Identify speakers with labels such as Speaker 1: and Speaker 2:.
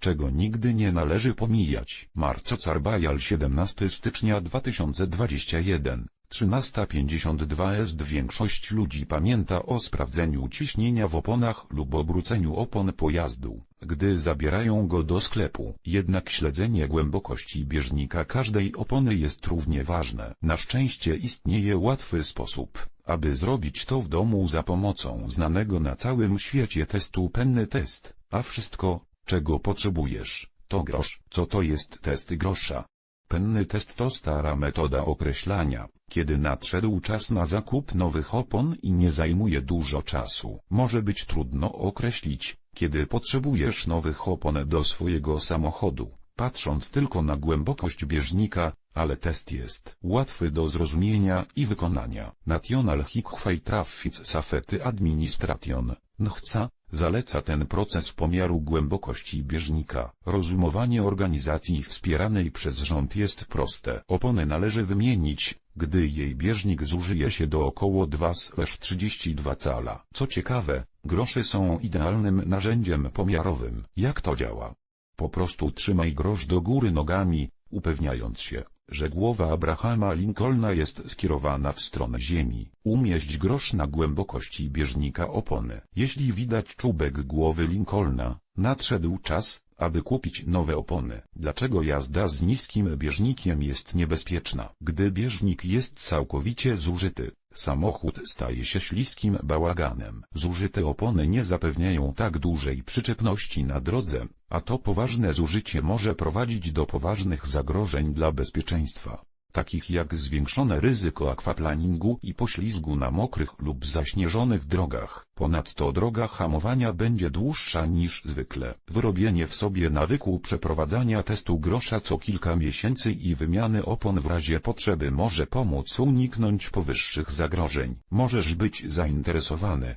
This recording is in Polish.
Speaker 1: czego nigdy nie należy pomijać. Marco Carbajal 17 stycznia 2021, 13.52 est Większość ludzi pamięta o sprawdzeniu ciśnienia w oponach lub obróceniu opon pojazdu, gdy zabierają go do sklepu. Jednak śledzenie głębokości bieżnika każdej opony jest równie ważne. Na szczęście istnieje łatwy sposób, aby zrobić to w domu za pomocą znanego na całym świecie testu penny test, a wszystko, czego potrzebujesz, to grosz. Co to jest test grosza? Penny test to stara metoda określania, kiedy nadszedł czas na zakup nowych opon i nie zajmuje dużo czasu. Może być trudno określić, kiedy potrzebujesz nowych opon do swojego samochodu, patrząc tylko na głębokość bieżnika, ale test jest łatwy do zrozumienia i wykonania. National Highway Traffic Safety Administration, NHCA, zaleca ten proces pomiaru głębokości bieżnika. Rozumowanie organizacji wspieranej przez rząd jest proste. Opony należy wymienić, gdy jej bieżnik zużyje się do około 2-32 cala. Co ciekawe, grosze są idealnym narzędziem pomiarowym. Jak to działa? Po prostu trzymaj grosz do góry nogami, upewniając się, że głowa Abrahama Lincolna jest skierowana w stronę ziemi. Umieść grosz na głębokości bieżnika opony. Jeśli widać czubek głowy Lincolna, nadszedł czas, aby kupić nowe opony. Dlaczego jazda z niskim bieżnikiem jest niebezpieczna? Gdy bieżnik jest całkowicie zużyty, samochód staje się śliskim bałaganem. Zużyte opony nie zapewniają tak dużej przyczepności na drodze, a to poważne zużycie może prowadzić do poważnych zagrożeń dla bezpieczeństwa, takich jak zwiększone ryzyko akwaplaningu i poślizgu na mokrych lub zaśnieżonych drogach. Ponadto droga hamowania będzie dłuższa niż zwykle. Wyrobienie w sobie nawyku przeprowadzania testu grosza co kilka miesięcy i wymiany opon w razie potrzeby może pomóc uniknąć powyższych zagrożeń. Możesz być zainteresowany,